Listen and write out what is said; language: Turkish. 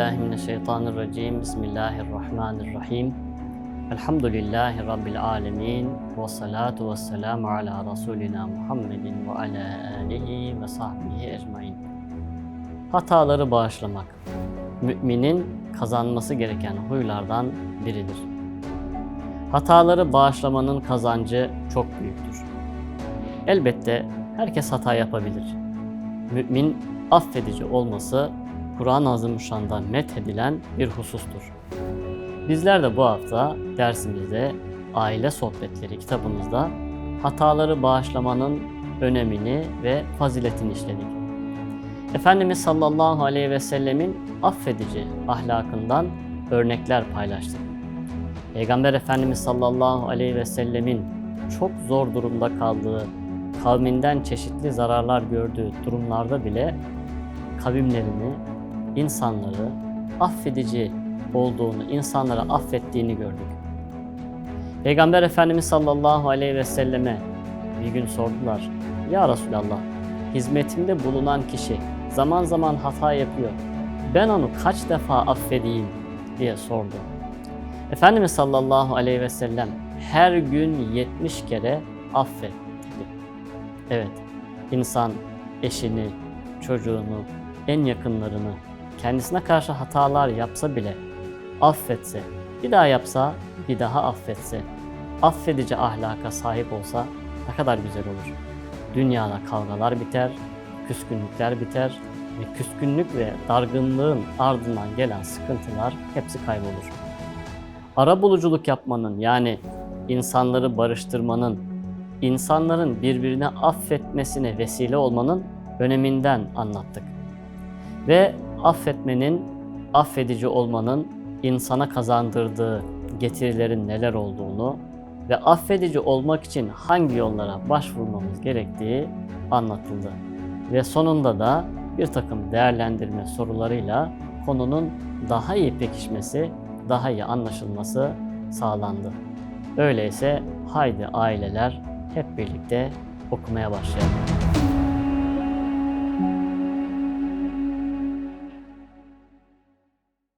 Euzubillahimineşşeytanirracim. Bismillahirrahmanirrahim. Elhamdülillahi Rabbil alemin. Ve salatu ve selamu ala Resulina Muhammedin ve ala alihi ve sahbihi ecmain. Hataları bağışlamak, müminin kazanması gereken huylardan biridir. Hataları bağışlamanın kazancı çok büyüktür. Elbette herkes hata yapabilir. Mümin affedici olması Kur'an-ı Azimüşşan'da methedilen bir husustur. Bizler de bu hafta dersimizde Aile Sohbetleri kitabımızda hataları bağışlamanın önemini ve faziletini işledik. Efendimiz sallallahu aleyhi ve sellemin affedici ahlakından örnekler paylaştık. Peygamber Efendimiz sallallahu aleyhi ve sellemin çok zor durumda kaldığı, kavminden çeşitli zararlar gördüğü durumlarda bile kavimlerini, insanları affedici olduğunu, insanlara affettiğini gördük. Peygamber Efendimiz sallallahu aleyhi ve selleme bir gün sordular. Ya Resulallah, hizmetimde bulunan kişi zaman zaman hata yapıyor. Ben onu kaç defa affedeyim diye sordu. Efendimiz sallallahu aleyhi ve sellem her gün 70 kere affet dedi. Evet, insan eşini, çocuğunu, en yakınlarını kendisine karşı hatalar yapsa bile affetse, bir daha yapsa, bir daha affetse, affedici ahlaka sahip olsa ne kadar güzel olur. Dünyada kavgalar biter, küskünlükler biter ve küskünlük ve dargınlığın ardından gelen sıkıntılar hepsi kaybolur. Ara buluculuk yapmanın yani insanları barıştırmanın, insanların birbirini affetmesine vesile olmanın öneminden anlattık. Ve affetmenin, affedici olmanın insana kazandırdığı getirilerin neler olduğunu ve affedici olmak için hangi yollara başvurmamız gerektiği anlatıldı. Ve sonunda da bir takım değerlendirme sorularıyla konunun daha iyi pekişmesi, daha iyi anlaşılması sağlandı. Öyleyse haydi aileler hep birlikte okumaya başlayalım.